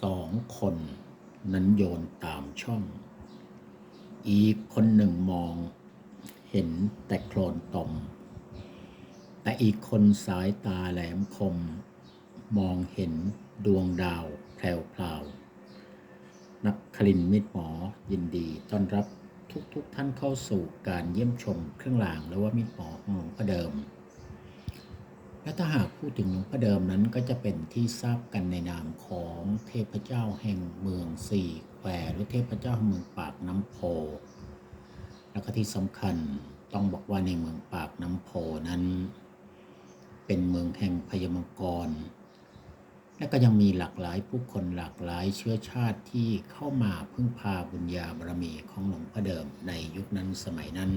สองคนนั้นโยนตามช่อง อีกคนหนึ่งมองเห็นแต่โคลนตม แต่อีกคนสายตาแหลมคม มองเห็นดวงดาวแพรวพราวนักคลินมิตรหมอยินดีต้อนรับทุกๆทท่านเข้าสู่การเยี่ยมชมเครื่องรางและว่ามิตรหมอของหลวงพ่อเดิม และถ้าหากพูดถึงหลวงพ่อเดิมนั้นก็จะเป็นที่ทราบกันในนามของเทพเจ้าแห่งเมืองสี่แควหรือเทพเจ้าแห่งเมืองปากน้ำโพ แล้วก็ที่สำคัญต้องบอกว่าในเมืองปากน้ำโพนั้น เป็นเมืองแห่งพญามังกร และก็ยังมีหลากหลายผู้คนหลากหลายเชื้อชาติที่เข้ามาพึ่งพาบุญญาบารมีของหลวงพ่อเดิมในยุคนั้นสมัยนั้น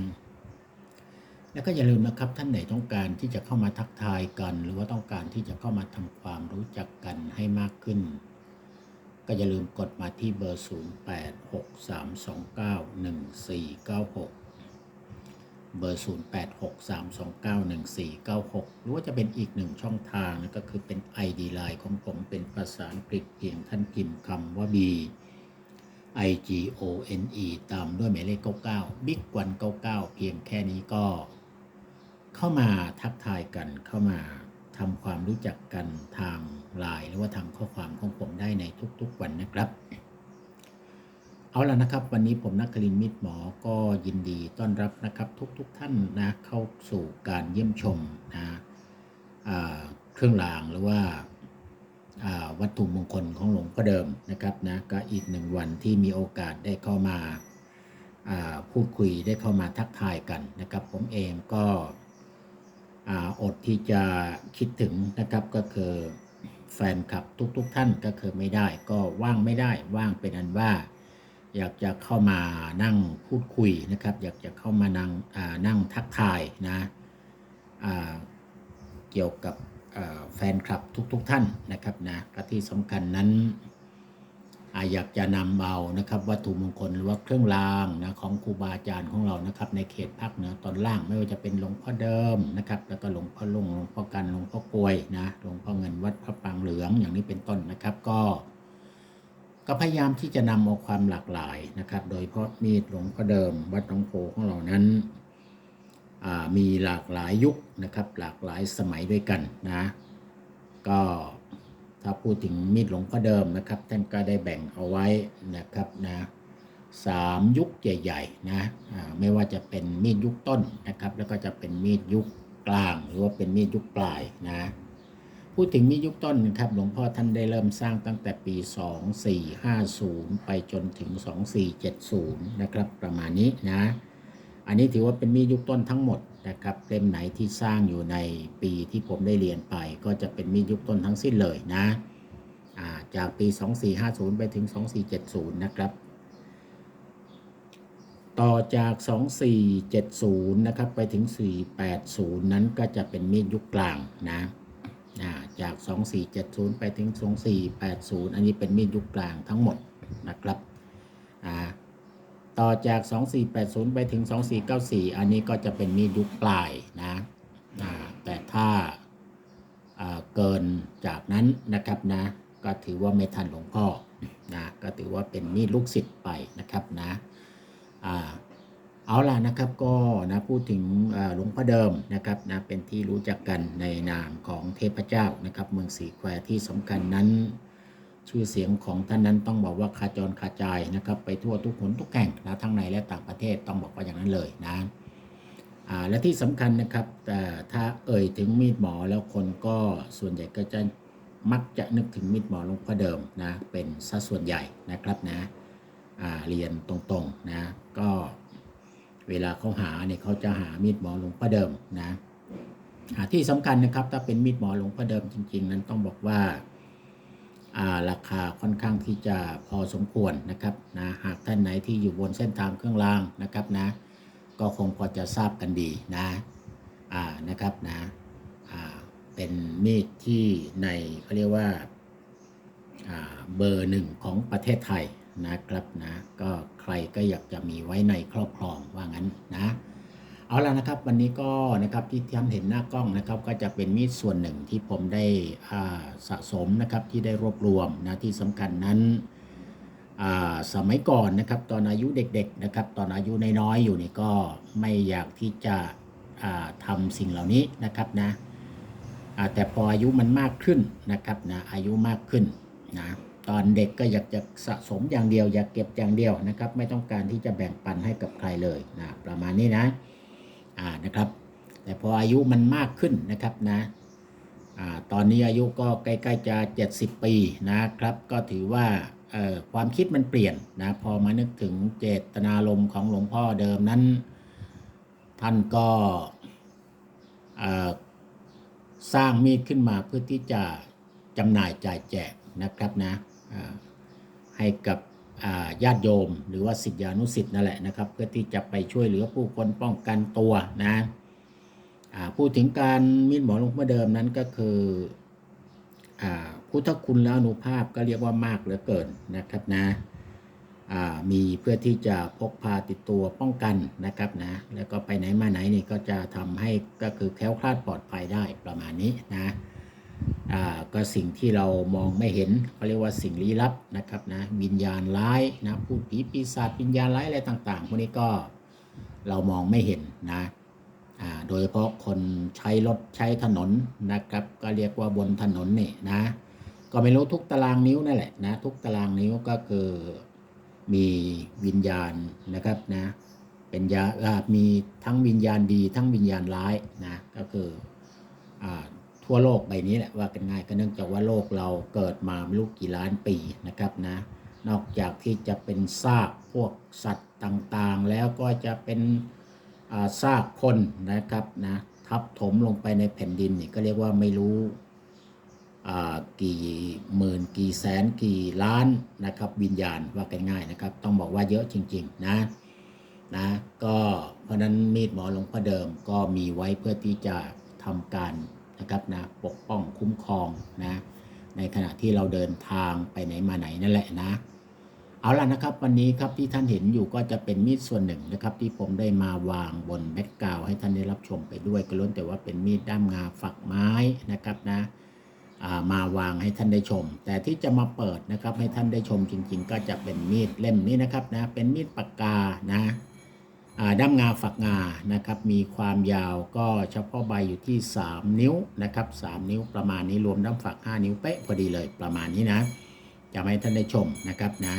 แล้วก็อย่าลืมนะครับท่านไหนต้องการที่จะเข้ามาทักทายกัน หรือว่าต้องการที่จะเข้ามาทำความรู้จักกันให้มากขึ้น ก็อย่าลืมกดมาที่เบอร์ 0863291496 เบอร์ 0863291496 หรือว่าจะเป็นอีกหนึ่งช่องทางนะก็คือเป็น ID Line ของผมเป็นภาษาอังกฤษเพียงท่านพิมพ์คำว่า B I G O N E ตามด้วยหมายเลข 99 Big วัน99 เพียงแค่นี้ก็ เข้ามาทักทายกันเข้ามาทำความรู้จักกันทางไลน์หรือว่าทางข้อความของผมได้ในทุกๆวันนะครับ เอาละนะครับ วันนี้ผมนักคลินมิตรหมอก็ยินดีต้อนรับนะครับทุกๆทท่านนะเข้าสู่การเยี่ยมชมนะเครื่องรางหรือว่าวัตถุมงคลของหลวงพ่อเดิมนะครับนะก็อีกหนึ่งวันที่มีโอกาสได้เข้ามาาพูดคุยได้เข้ามาทักทายกันนะครับ ผมเองก็ อดที่จะคิดถึงนะครับก็คือแฟนคลับทุกๆทท่านก็คือไม่ได้ ก็ว่างไม่ได้ว่างเป็นอันว่า อยากจะเข้ามานั่งพูดคุยนะครับ อยากจะเข้ามานั่งนั่งทักทายนะเกี่ยวกับแฟนคลับทุกๆทท่านนะครับนะที่สำคัญนั้น อาอยากจะนำเอานะครับ วัตถุมงคลหรือว่าเครื่องรางนะของครูบาอาจารย์ของเรานะครับ ในเขตภาคเหนือตอนล่างไม่ว่าจะเป็นหลวงพ่อเดิมนะครับ แล้วก็หลวงพ่อลุงหลวงพ่อกันหลวงพ่อกลวยนะหลวงพ่อเงินวัดพระปรางเหลืองอย่างนี้เป็นต้นนะครับก็ ก็พยายามที่จะนำเอาความหลากหลายนะครับ โดยเฉพาะมีดหลวงพ่อเดิม วัดหนองโพของเรานั้นอ่ามีหลากหลายยุคนะครับ หลากหลายสมัยด้วยกันนะ ก็ ถ้าพูดถึงมีดหลวงพ่อเดิมนะครับ ท่านก็ได้แบ่งเอาไว้นะครับนะสามยุคใหญ่ๆนะไม่ว่าจะเป็นมีดยุคต้นนะครับ แล้วก็จะเป็นมีดยุคกลาง หรือว่าเป็นมีดยุคปลายนะพูดถึงมีดยุคต้นนะครับหลวงพ่อท่านได้เริ่มสร้างตั้งแต่ปี 2450 ไปจนถึง 2470 นะครับ ประมาณนี้นะ อันนี้ถือว่าเป็นมียุคต้นทั้งหมดนะครับเล่มไหนที่สร้างอยู่ในปีที่ผมได้เรียนไป ก็จะเป็นมียุคต้นทั้งสิ้นเลยนะาจากปี 2450 ไปถึง 2470 นะครับ ต่อจาก 2470 นะครับ ไปถึง 480 นั้นก็จะเป็นมีดยุคกลางนะอ่าจาก 2470 ไปถึง 2480 อันนี้เป็นมีดยุคกลางทั้งหมดนะครับ ต่อจาก 2480 ไปถึง 2494 อันนี้ก็จะเป็นมีดยุคปลายนะแต่ถ้าเกินจากนั้นนะครับนะ ก็ถือว่าไม่ทันหลวงพ่อนะก็ถือว่าเป็นมีดลูกศิษย์ไปนะครับนะเอาล่ะนะครับก็นะพูดถึงหลวงพ่อเดิมนะครับนะเป็นที่รู้จักกันในนามของเทพเจ้านะครับ เมืองสีแควที่สำคัญนั้น ชื่อเสียงของท่านนั้นต้องบอกว่าคาจรคาจายนะครับไปทั่วทุกหนทุกแห่งนะทั้งในและต่างประเทศต้องบอกว่าอย่างนั้นเลยนะและที่สำคัญนะครับแต่ถ้าเอ่ยถึงมีดหมอแล้วคนก็ส่วนใหญ่ก็จะมักจะนึกถึงมีดหมอหลวงพ่อเดิมนะเป็นสัดส่วนใหญ่นะครับนะเรียนตรงๆนะก็เวลาเขาหาเนี่ยเขาจะหามีดหมอหลวงพ่อเดิมนะที่สำคัญนะครับถ้าเป็นมีดหมอหลวงพ่อเดิมจริง ๆ นั้นต้องบอกว่า ราคาค่อนข้างที่จะพอสมควรนะครับนะหากท่านไหนที่อยู่บนเส้นทางเครื่องรางนะครับนะก็คงพอจะทราบกันดีนะอ่านะครับนะอ่าเป็นมีดที่ในเขาเรียกว่าอ่าเบอร์หนึ่งของประเทศไทยนะครับนะก็ใครก็อยากจะมีไว้ในครอบครองว่างั้นนะ เอาละนะครับวันนี้ก็นะครับที่ท่านเห็นหน้ากล้องนะครับ ก็จะเป็นมีดส่วนหนึ่งที่ผมได้สะสมนะครับที่ได้รวบรวมนะที่สำคัญนั้นสมัยก่อนนะครับตอนอายุเด็กๆนะครับตอนอายุน้อยๆอยู่นี่ก็ไม่อยากที่จะอ่าทำสิ่งเหล่านี้นะครับนะแต่พออายุมันมากขึ้นนะครับนะอายุมากขึ้นนะตอนเด็กก็อยากจะสะสมอย่างเดียว อยากเก็บอย่างเดียวนะครับ ไม่ต้องการที่จะแบ่งปันให้กับใครเลยนะประมาณนี้นะ อ่านะครับ แต่พออายุมันมากขึ้นนะครับนะอ่าตอนนี้อายุก็ใกล้ๆจะ 70 ปีนะครับ ก็ถือว่าความคิดมันเปลี่ยนนะพอมานึกถึงเจตนารมณ์ของหลวงพ่อเดิมนั้น ท่านก็สร้างมีดขึ้นมาเพื่อที่จะจำหน่ายจ่ายแจกนะครับนะให้กับ ญาติโยม หรือว่าสิทธิานุสิทธิ์นั่นแหละนะครับ เพื่อที่จะไปช่วยเหลือผู้คนป้องกันตัวนะพูดถึงการมีดหมอลวงพ่อเดิมนั้นก็คือพุทธคุณและอนุภาพก็เรียกว่ามากเหลือเกินนะครับนะมีเพื่อที่จะพกพาติดตัวป้องกันนะครับนะแล้วก็ไปไหนมาไหนนี่ก็จะทำให้ก็คือแคล้วคลาดปลอดภัยได้ประมาณนี้นะ ก็สิ่งที่เรามองไม่เห็นเขาเรียกว่าสิ่งลี้ลับนะครับนะวิญญาณร้ายนะพูดผีปีศาจวิญญาณร้ายอะไรต่างๆพวกนี้ก็เรามองไม่เห็นนะโดยเฉพาะคนใช้รถใช้ถนนนะครับ ก็เรียกว่าบนถนนนี่นะก็ไม่รู้ทุกตารางนิ้วนั่นแหละนะทุกตารางนิ้วก็คือมีวิญญาณนะครับนะเป็นยาอ่ามีทั้งวิญญาณดี ทั้งวิญญาณร้ายนะก็คืออ ทั่วโลกใบนี้แหละว่ากันง่ายก็เนื่องจากว่าโลกเราเกิดมาไม่รู้กี่ล้านปีนะครับนะนอกจากที่จะเป็นซากพวกสัตว์ต่างๆ แล้วก็จะเป็นซากคนนะครับนะทับถมลงไปในแผ่นดินนี่ก็เรียกว่าไม่รู้กี่หมื่นกี่แสนกี่ล้านนะครับวิญญาณว่ากันง่ายนะครับ ต้องบอกว่าเยอะจริง ๆ นะนะก็เพราะฉะนั้นมีดหมอหลวงพ่อเดิมก็มีไว้เพื่อที่จะทำการ นะครับนะปกป้องคุ้มครองนะในขณะที่เราเดินทางไปไหนมาไหนนั่นแหละนะเอาล่ะนะครับวันนี้ครับที่ท่านเห็นอยู่ก็จะเป็นมีดส่วนหนึ่งนะครับ ที่ผมได้มาวางบนแบ็กกราวให้ท่านได้รับชมไปด้วยก็ล้นแต่ว่าเป็นมีดด้ามงาฝักไม้นะครับนะามาวางให้ท่านได้ชม แต่ที่จะมาเปิดนะครับให้ท่านได้ชมจริง ๆ ก็จะเป็นมีดเล่มนี้นะครับนะเป็นมีดปากกานะ ด้ามงาฝักงานะครับมีความยาวก็เฉพาะใบอยู่ที่ 3 นิ้วนะครับ3นิ้วประมาณนี้รวมด้ามฝัก 5 นิ้วเป๊ะพอดีเลยประมาณนี้นะจะให้ท่านได้ชมนะครับนะ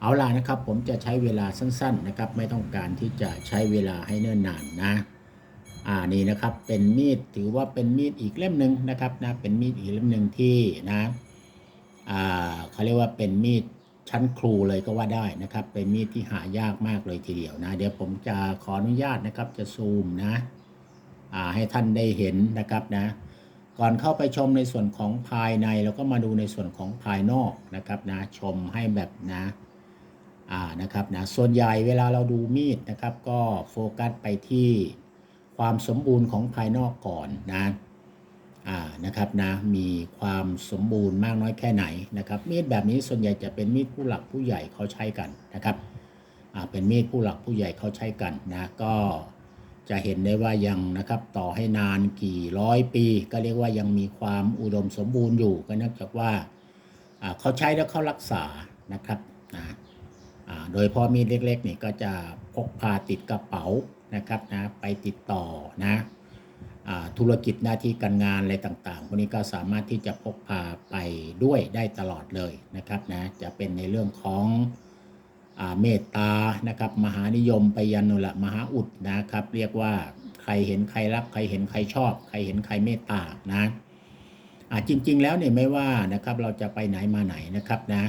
เอาล่ะนะครับผมจะใช้เวลาสั้นๆนะครับไม่ต้องการที่จะใช้เวลาให้เนิ่นนานนะอ่านี่นะครับเป็นมีดถือว่าเป็นมีดอีกเล่มหนึ่งนะครับนะเป็นมีดอีกเล่มหนึ่งที่นะอ่าเขาเรียกว่าเป็นมีด ชั้นครูเลยก็ว่าได้นะครับ เป็นมีดที่หายากมากเลยทีเดียวนะ เดี๋ยวผมจะขออนุญาตนะครับจะซูมนะอ่าให้ท่านได้เห็นนะครับนะ ก่อนเข้าไปชมในส่วนของภายในเราก็มาดูในส่วนของภายนอกนะครับนะชมให้แบบนะอ่านะครับนะส่วนใหญ่เวลาเราดูมีดนะครับ ก็โฟกัสไปที่ความสมบูรณ์ของภายนอกก่อนนะ นะครับนะมีความสมบูรณ์มากน้อยแค่ไหนนะครับมีดแบบนี้ส่วนใหญ่จะเป็นมีดผู้หลักผู้ใหญ่เขาใช้กันนะครับเป็นมีดผู้หลักผู้ใหญ่เขาใช้กันนะก็จะเห็นได้ว่ายังนะครับต่อให้นานกี่ร้อยปี ก็เรียกว่ายังมีความอุดมสมบูรณ์อยู่ก็เนื่องจากว่าเขาใช้แล้วเขารักษานะครับนะโดยพาะมีดเล็กๆนี่ก็จะพกพาติดกระเป๋านะครับนะไปติดต่อนะ ธุรกิจหน้าที่การงานอะไรต่างๆพวกนี้ก็สามารถที่จะพกพาไปด้วยได้ตลอดเลยนะครับนะจะเป็นในเรื่องของอเมตตานะครับมหานิยมไปยันนุละมหาอุดนะครับ เรียกว่าใครเห็นใครรักใครเห็นใครชอบ ใครเห็นใครเมตตานะจริง ๆ แล้วเนี่ยไม่ว่านะครับเราจะไปไหนมาไหนนะครับนะ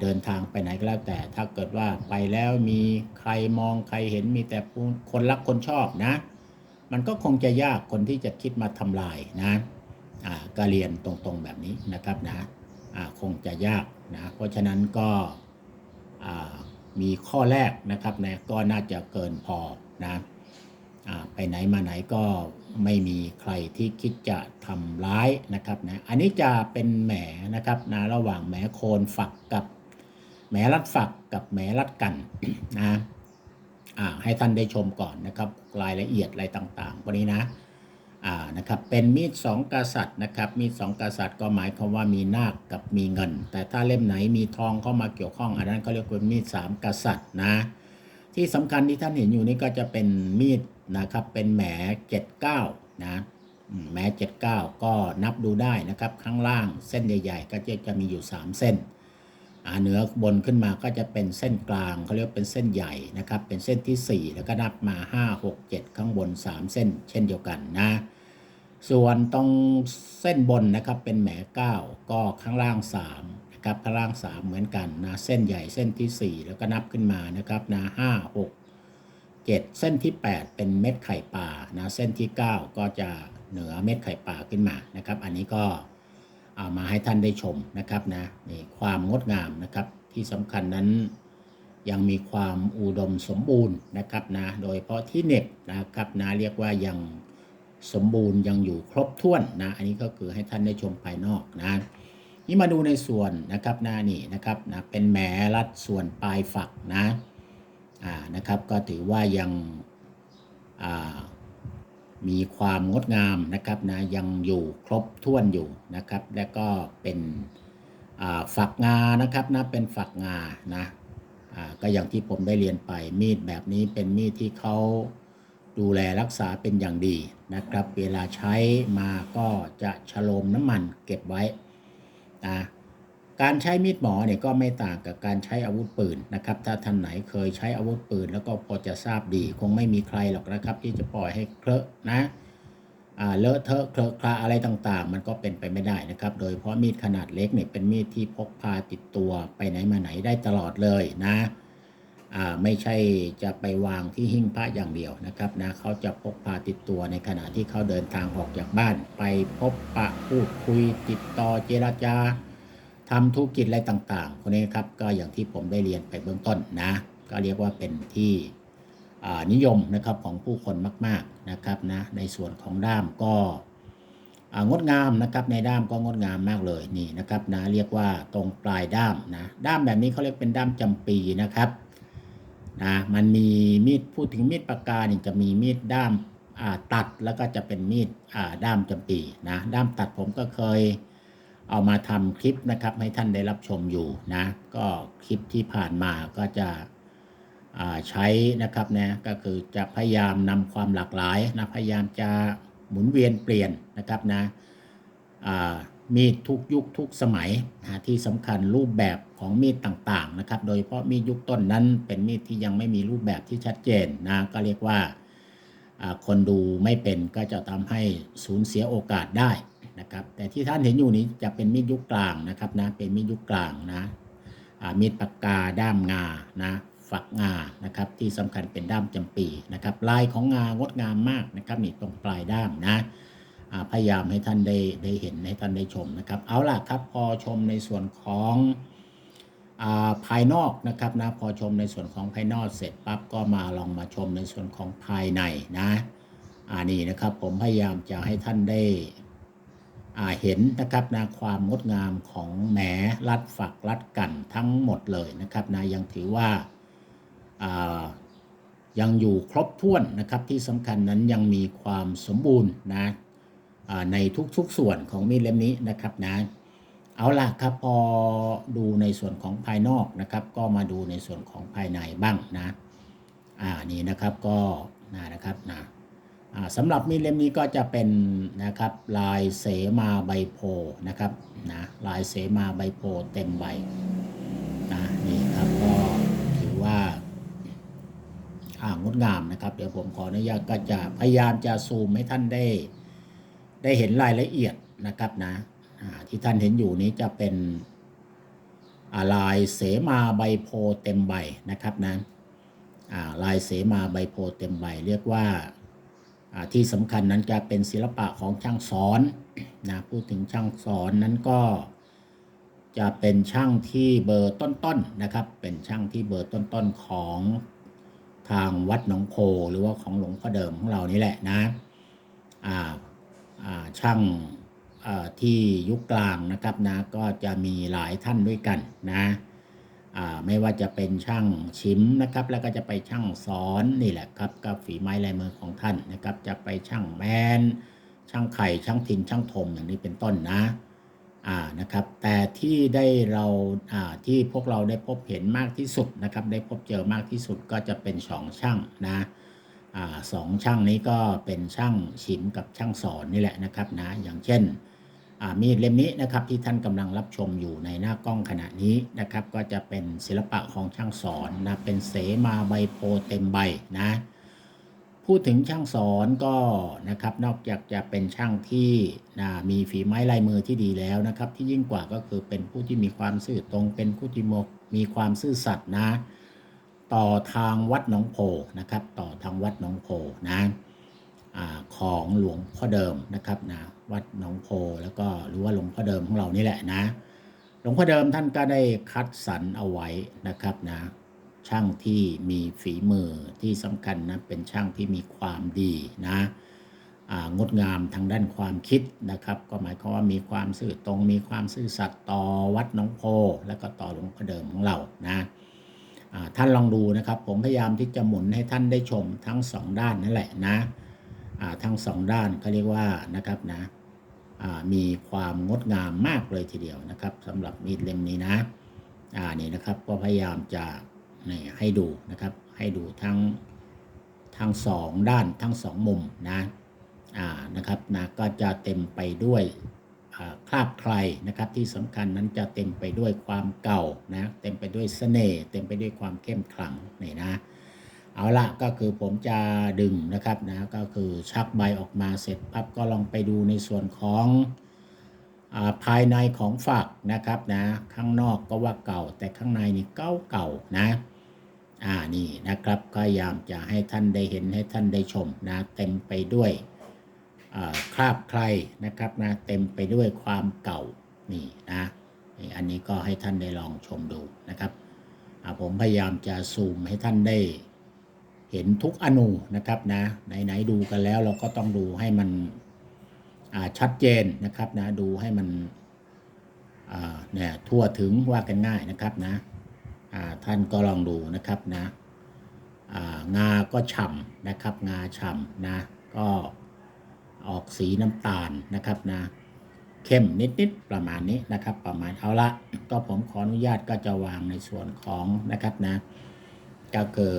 เดินทางไปไหนก็แล้วแต่ถ้าเกิดว่าไปแล้วมีใครมองใครเห็นมีแต่คนรักคนชอบนะ มันก็คงจะยากคนที่จะคิดมาทำลายนะอ่าก็เรียนตรงๆแบบนี้นะครับนะคงจะยากนะเพราะฉะนั้นก็มีข้อแรกนะครับนะก็น่าจะเกินพอนะอ่าไปไหนมาไหนก็ไม่มีใครที่คิดจะทำร้ายนะครับนะอันนี้จะเป็นแหมนะครับนะระหว่างแหมโคนฝักกับแหมรัดฝักกับแหมรัดกันนะ ให้ท่านได้ชมก่อนนะครับ รายละเอียดอะไรต่างๆวกนี้นะอ่านะครับเป็นมีดสองกษัตริย์นะครับมีดสองกษัตริย์ก็หมายความว่ามีนาคกับมีเงิน แต่ถ้าเล่มไหนมีทองเข้ามาเกี่ยวข้อง อันนั้นก็เรียกว่ามีดสามกษัตริย์นะที่สำคัญที่ท่านเห็นอยู่นี่ก็จะเป็นมีดนะครับเป็นแหมเจ็ดเก้านะแหมเจ็ดเก้าก็นับดูได้นะครับข้างล่างเส้นใหญ่ ๆ ก็จะจะมีอยู่ 3 เส้น เหนือบนขึ้นมาก็จะเป็นเส้นกลางเขาเรียกเป็นเส้นใหญ่นะครับ เป็นเส้นที่ 4 แล้วก็นับมา 5 6 7 ข้างบน 3 เส้น เช่นเดียวกันนะ ส่วนตรงเส้นบนนะครับเป็นแหม9ก็ข้างล่าง3นะครับข้างล่าง 3 เหมือนกันนะเส้นใหญ่เส้นที่ 4 แล้วก็นับขึ้นมานะครับนะ5 6 7 เส้นที่ 8 เป็นเม็ดไข่ปลานะเส้นที่ 9 ก็จะเหนือเม็ดไข่ปลาขึ้นมานะครับ อันนี้ก็ามาให้ท่านได้ชมนะครับนะนี่ความงดงามนะครับที่สำคัญนั้นยังมีความอุดมสมบูรณ์นะครับนะโดยเฉพาะที่เน็บนะครับนะเรียกว่ายังสมบูรณ์ยังอยู่ครบถ้วนนะอันนี้ก็คือให้ท่านได้ชมภายนอกนะนี่มาดูในส่วนนะครับนะนี่นะครับนะเป็นแหมรัดส่วนปลายฝักนะอ่านะครับก็ถือว่ายังอ่า มีความงดงามนะครับนะยังอยู่ครบถ้วนอยู่นะครับ และก็เป็นฝักงานะครับนะเป็นฝักงานะก็อย่างที่ผมได้เรียนไปมีดแบบนี้เป็นมีดที่เขาดูแลรักษาเป็นอย่างดีนะครับ เวลาใช้มาก็จะฉโลมน้ำมันเก็บไว้นะ การใช้มีดหมอเนี่ยก็ไม่ต่างกับการใช้อาวุธปืนนะครับ ถ้าท่านไหนเคยใช้อาวุธปืน แล้วก็พอจะทราบดี คงไม่มีใครหรอกนะครับ ที่จะปล่อยให้เคลอะนะเลอะเทอะเคลอะคลาอะไรต่างๆ มันก็เป็นไปไม่ได้นะครับ โดยเฉพาะมีดขนาดเล็กเนี่ยเป็นมีดที่พกพาติดตัวไปไหนมาไหนได้ตลอดเลยนะไม่ใช่จะไปวางที่หิ้งพระอย่างเดียวนะครับนะเขาจะพกพาติดตัวในขณะที่เขาเดินทางออกจากบ้าน ไปพบปะพูดคุยติดต่อเจรจา ทำธุรกิจอะไรต่างๆ คนนี้ครับก็อย่างที่ผมได้เรียนไปเบื้องต้นนะ ก็เรียกว่าเป็นที่นิยมนะครับของผู้คนมากๆนะครับนะในส่วนของด้ามก็งดงามนะครับในด้ามก็งดงามมากเลยนี่นะครับนะเรียกว่าตรงปลายด้ามนะด้ามแบบนี้เขาเรียกเป็นด้ามจำปีนะครับนะมันมีมีดพูดถึงมีดปากกาเนี่ยจะมีมีดด้ามตัดแล้วก็จะเป็นมีดด้ามจำปีนะด้ามตัดผมก็เคย เอามาทำคลิปนะครับ ให้ท่านได้รับชมอยู่นะ ก็คลิปที่ผ่านมาก็จะใช้นะครับนะก็คือจะพยายามนำความหลากหลายนะพยายามจะหมุนเวียนเปลี่ยนนะครับนะมีดทุกยุคทุกสมัยนะที่สำคัญรูปแบบของมีดต่างๆนะครับ โดยเฉพาะมีดยุคต้นนั้นเป็นมีดที่ยังไม่มีรูปแบบที่ชัดเจนนะก็เรียกว่าคนดูไม่เป็นก็จะทำให้สูญเสียโอกาสได้ นะครับ แต่ที่ท่านเห็นอยู่นี้จะเป็นมีดยุคกลางนะครับนะ เป็นมีดยุคกลางนะมีดปากกาด้ามงานะฝักงานะครับที่สำคัญเป็นด้ามจำปีนะครับ ลายของงางดงามมากนะครับนี่ตรงปลายด้ามนะพยายามให้ท่านได้ได้เห็นให้ท่านได้ชมนะครับ เอาล่ะครับพอชมในส่วนของาภายนอกนะครับนะพอชมในส่วนของภายนอกเสร็จปั๊บก็มาลองมาชมในส่วนของภายในนะอ่านี่นะครับผมพยายามจะให้ท่านได้ เห็นนะครับนะความงดงามของแหมรัดฝักรัดกันทั้งหมดเลยนะครับนะยังถือว่าายังอยู่ครบถ้วนนะครับที่สำคัญนั้นยังมีความสมบูรณ์นะในทุกๆส่วนของมีดเล่มนี้นะครับนะเอาล่ะครับพอดูในส่วนของภายนอกนะครับ ก็มาดูในส่วนของภายในบ้างนะอ่านี่นะครับก็นะนะครับนะ สำหรับมีดเล่มนี้ก็จะเป็นนะครับลายเสมาใบโพนะครับนะลายเสมาใบโพเต็มใบนะนี่ครับก็ถือว่าอ่างดงามนะครับ เดี๋ยวผมขออนุญาตก็จะพยายามจะซูมให้ท่านได้ ได้เห็นรายละเอียดนะครับนะที่ท่านเห็นอยู่นี้จะเป็นลายเสมาใบโพเต็มใบนะครับนะลายเสมาใบโพเต็มใบ เรียกว่า ที่สำคัญนั้นจะเป็นศิลปะของช่างสอนนะพูดถึงช่างสอนนั้นก็จะเป็นช่างที่เบอร์ต้นๆนะครับ เป็นช่างที่เบอร์ต้นๆของทางวัดหนองโพหรือว่าของหลวงพ่อเดิมของเรานี่แหละนะอ่าอ่าช่างที่ยุคกลางนะครับนะก็จะมีหลายท่านด้วยกันนะ ไม่ว่าจะเป็นช่างชิมนะครับ แล้วก็จะไปช่างสอนนี่แหละครับก็ฝีไม้ลายมือของท่านนะครับ จะไปช่างแมนช่างไข่ช่างทินช่างทมอย่างนี้เป็นต้นนะอ่านะครับ แต่ที่ได้เราอ่าที่พวกเราได้พบเห็นมากที่สุดนะครับ ได้พบเจอมากที่สุดก็จะเป็นสองช่างนะอ่าสองช่างนี้ก็เป็นช่างชิมกับช่างสอนนี่แหละนะครับนะอย่างเช่น มีดเล่มนี้นะครับที่ท่านกำลังรับชมอยู่ในหน้ากล้องขณะนี้นะครับ ก็จะเป็นศิลปะของช่างสอนนะเป็นเสมาใบโพเต็มใบนะพูดถึงช่างสอนก็นะครับนอกจากจะเป็นช่างที่นะมีฝีไม้ลายมือที่ดีแล้วนะครับ ที่ยิ่งกว่าก็คือเป็นผู้ที่มีความซื่อตรง เป็นผู้ที่มีความซื่อสัตย์นะ ต่อทางวัดหนองโพนะครับ ต่อทางวัดหนองโพนะ ของหลวงพ่อเดิมนะครับนะวัดหนองโพแล้วก็หรือว่าหลวงพ่อเดิมของเรานี่แหละนะหลวงพ่อเดิมท่านก็ได้คัดสรรเอาไว้นะครับนะช่างที่มีฝีมือที่สำคัญนะเป็นช่างที่มีความดีนะงดงามทางด้านความคิดนะครับ ก็หมายความว่ามีความซื่อตรงมีความซื่อสัตย์ต่อวัดหนองโพแล้วก็ต่อหลวงพ่อเดิมของเรานะท่านลองดูนะครับ ผมพยายามที่จะหมุนให้ท่านได้ชมทั้งสองด้านนั่นแหละนะ ทั้งสองด้านเขาเรียกว่านะครับนะมีความงดงามมากเลยทีเดียวนะครับสำหรับมีดเล่มนี้นะอ่านี่นะครับก็พยายามจะนี่ให้ดูนะครับให้ดูทั้งทั้งสองด้านทั้งสองมุมนะอ่านะครับนะก็จะเต็มไปด้วยคราบใครนะครับที่สำคัญนั้นจะเต็มไปด้วยความเก่านะเต็มไปด้วยเสน่ห์เต็มไปด้วยความเข้มขลังนี่นะ เอาละก็คือผมจะดึงนะครับนะก็คือชักใบออกมาเสร็จปั๊บก็ลองไปดูในส่วนของอภายในของฝักนะครับนะข้างนอกก็ว่าเก่า แต่ข้างในนี่เก่าเก่านะอ่านี่นะครับก็พยายามจะให้ท่านได้เห็นให้ท่านได้ชมนะเต็มไปด้วยคราบใครนะครับนะเต็มไปด้วยความเก่านี่นะอันนี้ก็ให้ท่านได้ลองชมดูนะครับผมพยายามจะซูมให้ท่านได้ เห็นทุกอนูนะครับนะไหนๆดูกันแล้วเราก็ต้องดูให้มันชัดเจนนะครับนะดูให้มันเนี่ยทั่วถึงว่ากันง่ายนะครับนะท่านก็ลองดูนะครับนะงาก็ฉ่ำนะครับ งาฉ่ำนะก็ออกสีน้ำตาลนะครับนะเข้มนิดๆประมาณนี้นะครับ ประมาณเอาละก็ผมขออนุญาตก็จะวางในส่วนของนะครับนะก็คือ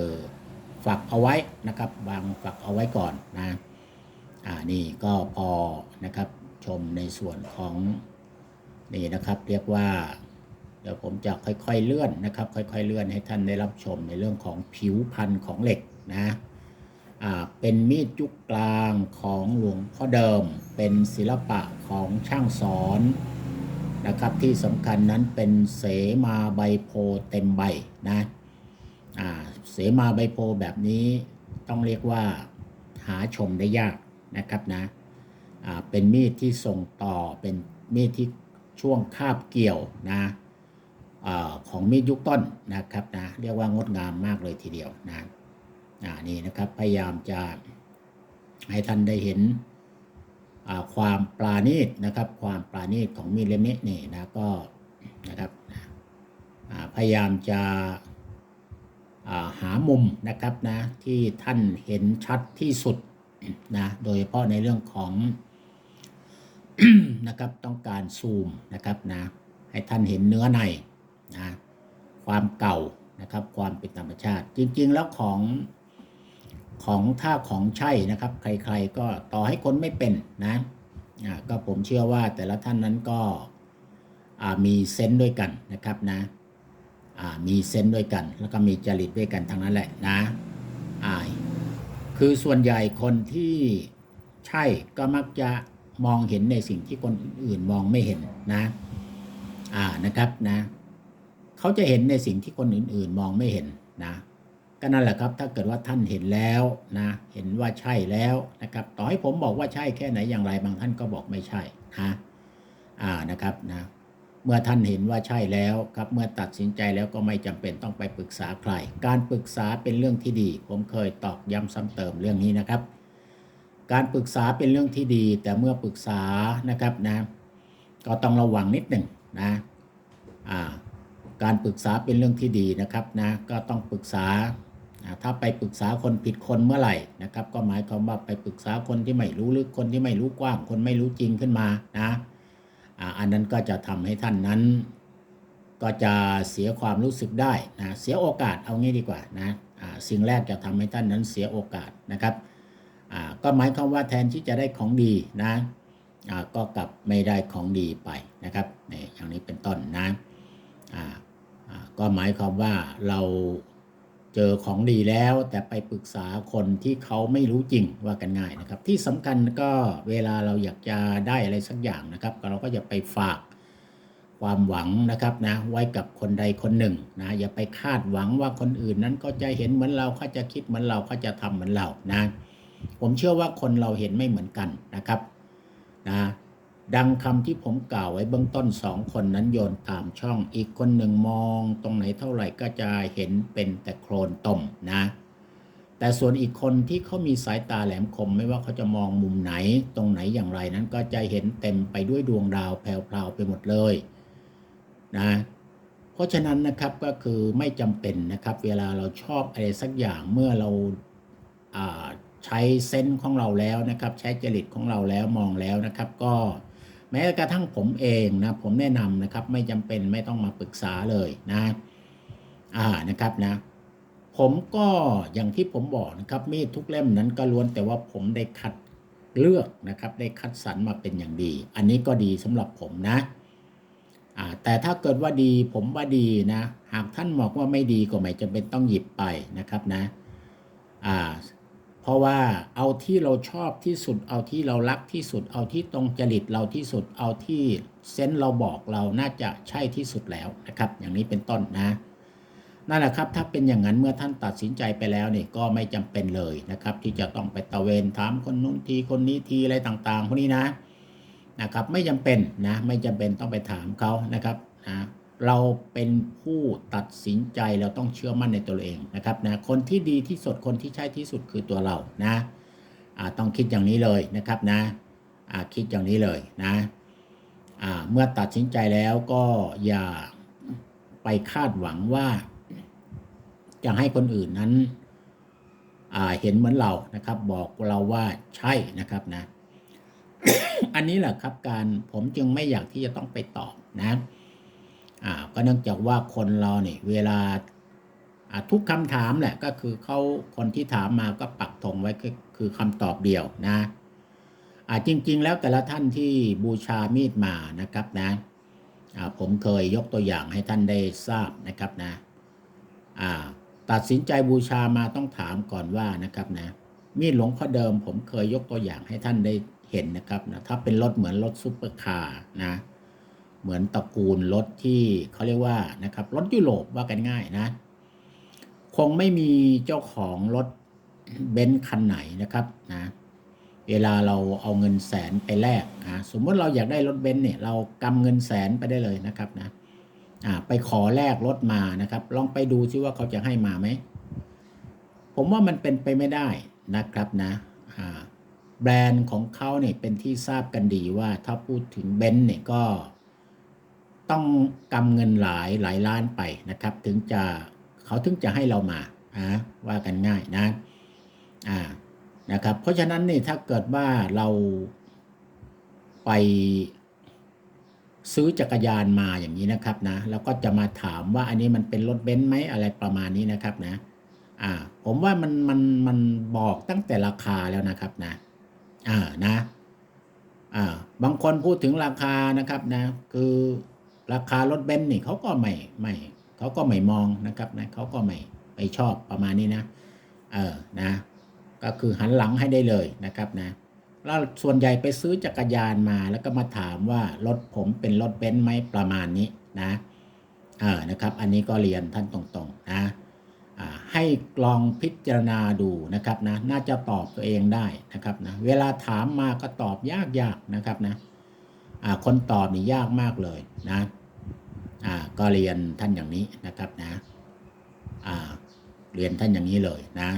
ฝักเอาไว้นะครับวางฝักเอาไว้ก่อนนะอ่านี่ก็พอนะครับชมในส่วนของนี่นะครับเรียกว่าเดี๋ยวผมจะค่อยๆเลื่อนนะครับ ค่อย ๆ เลื่อนให้ท่านได้รับชมในเรื่องของผิวพันธุ์ของเหล็กนะอ่าเป็นมีดยุคกลางของหลวงพ่อเดิม เป็นศิลปะของช่างสอนนะครับที่สำคัญนั้นเป็นเสมาใบโพเต็มใบนะ สมาใบโพแบบนี้ต้องเรียกว่าหาชมได้ยากนะครับนะเป็นมีดที่ส่งต่อเป็นมีดที่ช่วงคาบเกี่ยวนะอของมีดยุคต้นนะครับนะเรียกว่างดงามมากเลยทีเดียวนะนี่นะครับพยายามจะให้ท่านได้เห็นความปราณีตนะครับ ความปราณีตของมีดเล่มนี้นี่นะก็นะครับพยายามจะ หามุมนะครับนะที่ท่านเห็นชัดที่สุดนะโดยเฉพาะในเรื่องของนะครับต้องการซูมนะครับนะให้ท่านเห็นเนื้อในนะความเก่านะครับความเป็นธรรมชาติ จริง ๆ แล้วของของถ้าของใช่นะครับ ใครๆก็ต่อให้คนไม่เป็นนะก็ผมเชื่อว่าแต่ละท่านนั้นก็มีเซนส์ด้วยกันนะครับนะ มีเซนส์ด้วยกัน แล้วก็มีจริตด้วยกันทั้งนั้นแหละนะอ่าคือส่วนใหญ่คนที่ใช่ก็มักจะมองเห็นในสิ่งที่คนอื่นมองไม่เห็นนะอ่านะครับนะเขาจะเห็นในสิ่งที่คนอื่นๆมองไม่เห็นนะก็นั่นแหละครับ ถ้าเกิดว่าท่านเห็นแล้วนะ เห็นว่าใช่แล้วนะครับ ต่อให้ผมบอกว่าใช่แค่ไหนอย่างไรบางท่านก็บอกไม่ใช่นะอ่านะครับนะ เมื่อท่านเห็นว่าใช่แล้วครับเมื่อตัดสินใจแล้วก็ไม่จำเป็นต้องไปปรึกษาใคร การปรึกษาเป็นเรื่องที่ดี ผมเคยตอกย้ำซ้ำเติมเรื่องนี้นะครับ การปรึกษาเป็นเรื่องที่ดี แต่เมื่อปรึกษานะครับนะก็ต้องระวังนิดหนึ่งนะอ่าการปรึกษาเป็นเรื่องที่ดีนะครับนะก็ต้องปรึกษาอ่าถ้าไปปรึกษาคนผิดคนเมื่อไหร่นะครับ ก็หมายความว่าไปปรึกษาคนที่ไม่รู้ลึกคนที่ไม่รู้กว้าง คนไม่รู้จริงขึ้นมานะ อันนั้นก็จะทำให้ท่านนั้น ก็จะเสียความรู้สึกได้นะเสียโอกาสเอางี้ดีกว่านะสิ่งแรกจะทำให้ท่านนั้นเสียโอกาสนะครับก็หมายความว่าแทนที่จะได้ของดีนะก็กลับไม่ได้ของดีไปนะครับนี่อย่างนี้เป็นต้นนะก็หมายความว่าเรา เจอของดีแล้วแต่ไปปรึกษาคนที่เขาไม่รู้จริงว่ากันง่ายนะครับ ที่สำคัญก็เวลาเราอยากจะได้อะไรสักอย่างนะครับ เราก็จะไปฝากความหวังนะครับนะไว้กับคนใดคนหนึ่งนะอย่าไปคาดหวังว่าคนอื่นนั้นก็จะเห็นเหมือนเราเขาจะคิดเหมือนเราเขาจะทำเหมือนเรานะ ผมเชื่อว่าคนเราเห็นไม่เหมือนกันนะครับนะ ดังคำที่ผมกล่าวไว้เบื้องต้นสองคนนั้นโยนตามช่อง อีกคนหนึ่งมองตรงไหนเท่าไหร่ก็จะเห็นเป็นแต่โคลนตมนะ แต่ส่วนอีกคนที่เขามีสายตาแหลมคม ไม่ว่าเขาจะมองมุมไหน ตรงไหนอย่างไรนั้นก็จะเห็นเต็มไปด้วยดวงดาวแพรวๆไปหมดเลยนะเพราะฉะนั้นนะครับก็คือไม่จำเป็นนะครับ เวลาเราชอบอะไรสักอย่างเมื่อเราาใช้เซนส์ของเราแล้วนะครับ ใช้จริตของเราแล้วมองแล้วนะครับก็ แม้กระทั่งผมเองนะผมแนะนำนะครับไม่จำเป็นไม่ต้องมาปรึกษาเลยนะอ่านะครับนะ ผมก็อย่างที่ผมบอกนะครับมีดทุกเล่มนั้นก็ล้วนแต่ว่าผมได้คัดเลือกนะครับได้คัดสรรมาเป็นอย่างดี อันนี้ก็ดีสำหรับผมนะอ่าแต่ถ้าเกิดว่าดีผมว่าดีนะ หากท่านบอกว่าไม่ดีก็ไม่จำเป็นต้องหยิบไปนะครับนะอ่า ราะว่าเอาที่เราชอบที่สุด เอาที่เรารักที่สุด เอาที่ตรงจริตเราที่สุด เอาที่เซนส์เราบอกเราน่าจะใช่ที่สุดแล้วนะครับ อย่างนี้เป็นต้นนะนั่นแหละครับ ถ้าเป็นอย่างนั้นเมื่อท่านตัดสินใจไปแล้วเนี่ยก็ไม่จำเป็นเลยนะครับ ที่จะต้องไปตะเวนถามคนนู้นทีคนนี้ทีอะไรต่างๆพวกนี้นะนะครับ ไม่จำเป็นนะ ไม่จำเป็นต้องไปถามเขานะครับนะ เราเป็นผู้ตัดสินใจเราต้องเชื่อมั่นในตัวเองนะครับนะคนที่ดีที่สุดคนที่ใช่ที่สุดคือตัวเรานะอ่าต้องคิดอย่างนี้เลยนะครับนะอ่าคิดอย่างนี้เลยนะอ่าเมื่อตัดสินใจแล้วก็อย่าไปคาดหวังว่า จะให้คนอื่นนั้นอ่าเห็นเหมือนเรานะครับ บอกเราว่าใช่นะครับนะ อันนี้แหละครับการผมจึงไม่อยากที่จะต้องไปตอบนะ อ่าก็เนื่องจากว่าคนเราเนี่ยเวลาทุกคำถามแหละก็คือเขาคนที่ถามมาก็ปักธงไว้คือคือคำตอบเดียวนะอ่าจริง ๆ แล้วแต่ละท่านที่บูชามีดมานะครับนะอ่าผมเคยยกตัวอย่างให้ท่านได้ทราบนะครับนะอ่าตัดสินใจบูชามาต้องถามก่อนว่านะครับนะ มีดหลวงพ่อเดิมผมเคยยกตัวอย่างให้ท่านได้เห็นนะครับนะถ้าเป็นรถเหมือนรถซุปเปอร์คาร์นะ เหมือนตระกูลรถที่เขาเรียกว่านะครับรถยุโรปว่ากันง่ายนะ คงไม่มีเจ้าของรถเบนซ์คันไหนนะครับนะเวลาเราเอาเงินแสนไปแลกนะสมมติเราอยากได้รถเบนซ์เนี่ยเรากำเงินแสนไปได้เลยนะครับนะอ่าไปขอแลกรถมานะครับ ลองไปดูซิว่าเขาจะให้มาไหม ผมว่ามันเป็นไปไม่ได้นะครับนะอ่าแบรนด์ของเขาเนี่ยเป็นที่ทราบกันดีว่าถ้าพูดถึงเบนซ์เนี่ยก็ ต้องกำเงินหลายหลายล้านไปนะครับ ถึงจะเขาถึงจะให้เรามาอ่าว่ากันง่ายนะอ่านะครับ เพราะฉะนั้นเนี่ยถ้าเกิดว่าเราไปซื้อจักรยานมาอย่างนี้นะครับนะแล้วก็จะมาถามว่าอันนี้มันเป็นรถเบนซ์ไหมอะไรประมาณนี้นะครับนะอ่าผมว่ามันมันมันบอกตั้งแต่ราคาแล้วนะครับนะอ่านะอ่าบางคนพูดถึงราคานะครับนะ คือ ราคารถเบนซ์นี่เขาก็ไม่ไม่เขาก็ไม่มองนะครับนะเขาก็ไม่ไม่ชอบประมาณนี้นะ เออนะ ก็คือหันหลังให้ได้เลยนะครับนะแล้วส่วนใหญ่ไปซื้อจักรยานมาแล้วก็มาถามว่ารถผมเป็นรถเบนซ์ไหมประมาณนี้นะเออนะครับ อันนี้ก็เรียนท่านตรงๆนะให้ลองพิจารณาดูนะครับนะน่าจะตอบตัวเองได้นะครับนะเวลาถามมาก็ตอบยากยากนะครับนะคนตอบนี่ยากมากเลยนะ อ่าก็เรียนท่านอย่างนี้นะครับนะอ่าเรียนท่านอย่างนี้เลยนะ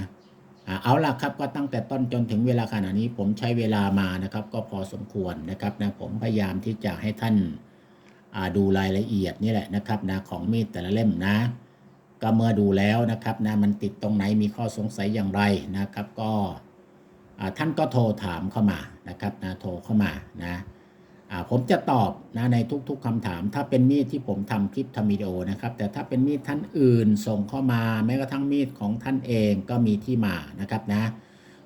เอาล่ะครับก็ตั้งแต่ต้นจนถึงเวลาขณะนี้ผมใช้เวลามานะครับ ก็พอสมควรนะครับนะผมพยายามที่จะให้ท่านาดูรายละเอียดนี่แหละนะครับนะของมีดแต่ละเล่มนะ ก็เมื่อดูแล้วนะครับนะมันติดตรงไหนมีข้อสงสัยอย่างไรนะครับ ก็ท่านก็โทรถามเข้ามานะครับนะโทรเข้ามานะ ผมจะตอบนะในทุกๆคำถาม ถ้าเป็นมีดที่ผมทำคลิปทำวิดีโอนะครับ แต่ถ้าเป็นมีดท่านอื่นส่งเข้ามาแม้กระทั่งมีดของท่านเองก็มีที่มานะครับนะ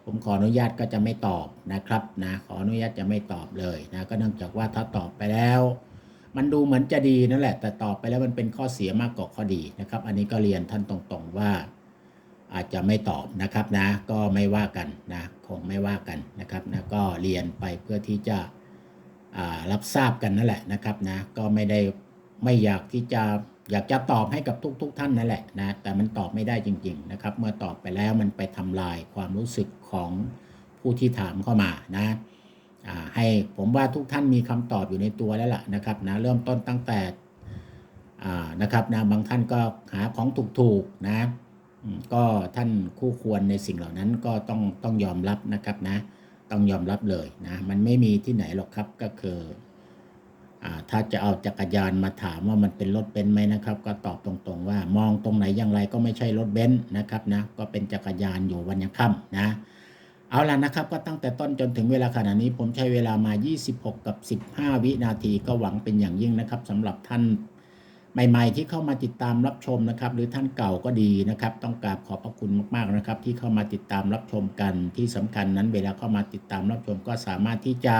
ผมขออนุญาตก็จะไม่ตอบนะครับนะขออนุญาตจะไม่ตอบเลยนะก็เนื่องจากว่าถ้าตอบไปแล้ว มันดูเหมือนจะดีนั่นแหละ แต่ตอบไปแล้วมันเป็นข้อเสียมากกว่าข้อดีนะครับ อันนี้ก็เรียนท่านตรงๆว่า อาจจะไม่ตอบนะครับนะ ก็ไม่ว่ากันนะคงไม่ว่ากันนะครับนะก็เรียนไปเพื่อที่จะ รับทราบกันนั่นแหละนะครับนะก็ไม่ได้ไม่อยากที่จะอยากจะตอบให้กับทุกๆท่านนั่นแหละนะแต่มันตอบไม่ได้จริง ๆ นะครับ เมื่อตอบไปแล้วมันไปทำลายความรู้สึกของผู้ที่ถามเข้ามานะให้ผมว่าทุกท่านมีคำตอบอยู่ในตัวแล้วล่ะนะครับนะเริ่มต้นตั้งแต่นะครับนะบางท่านก็หาของถูกๆนะก็ท่านคู่ควรในสิ่งเหล่านั้นก็ต้องต้องยอมรับนะครับนะ ต้องยอมรับเลยนะมันไม่มีที่ไหนหรอกครับก็คือถ้าจะเอาจักรยานมาถามว่ามันเป็นรถเบนซ์ไหมนะครับ ก็ตอบตรงๆว่ามองตรงไหนอย่างไรก็ไม่ใช่รถเบนซ์นะครับนะก็เป็นจักรยานอยู่วันยังค่ำนะเอาล่ะนะครับก็ตั้งแต่ต้นจนถึงเวลาขณะนี้ผมใช้เวลามา 26 กับ 15 วินาทีก็หวังเป็นอย่างยิ่งนะครับสำหรับท่าน ใหม่ๆ ที่เข้ามาติดตามรับชมนะครับ หรือท่านเก่าก็ดีนะครับ ต้องกราบขอบพระคุณมากๆนะครับ ที่เข้ามาติดตามรับชมกันที่สำคัญนั้นเวลาเข้ามาติดตามรับชมก็สามารถที่จะ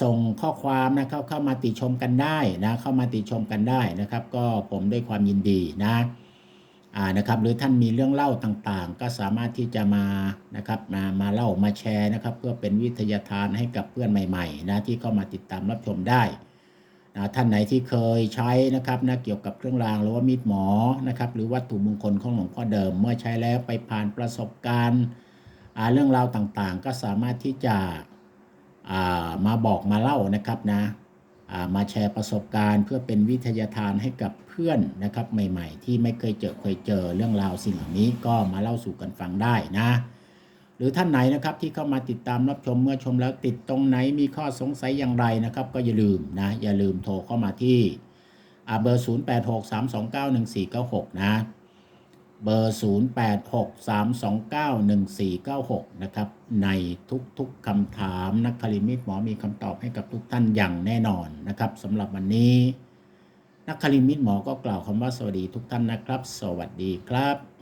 ส่งข้อความนะครับเข้ามาติชมกันได้นะเข้ามาติชมกันได้นะครับ ก็ผมด้วยความยินดีนะนะครับหรือท่านมีเรื่องเล่าต่างๆ ก็สามารถที่จะมานะครับมามาเล่ามาแชร์นะครับ เพื่อเป็นวิทยาทานให้กับเพื่อนใหม่ๆนะที่เข้ามาติดตามรับชมได้ นะท่านไหนที่เคยใช้นะครับนะเกี่ยวกับเครื่องรางหรือว่ามีดหมอนะครับหรือวัตถุมงคลของหลวงพ่อเดิม เมื่อใช้แล้วไปผ่านประสบการณ์เรื่องราวต่างๆ ก็สามารถที่จะามาบอกมาเล่านะครับนะามาแชร์ประสบการณ์ เพื่อเป็นวิทยาทานให้กับเพื่อนนะครับใหม่ๆ ที่ไม่เคยเจอเคยเจอเรื่องราวสิ่งเหล่านี้ก็มาเล่าสู่กันฟังได้นะ หรือท่านไหนนะครับที่เข้ามาติดตามรับชมเมื่อชมแล้วติดตรงไหนมีข้อสงสัยอย่างไรนะครับ ก็อย่าลืมนะอย่าลืมโทรเข้ามาที่อ่าเบอร์ 0863291496 นะ เบอร์ 0863291496 นะครับ ในทุกๆคำถามนักคลิมิตหมอมีคำตอบให้กับทุกท่านอย่างแน่นอนนะครับสำหรับวันนี้ นักคลิมิตหมอก็กล่าวคำว่าสวัสดีทุกท่านนะครับ สวัสดีครับ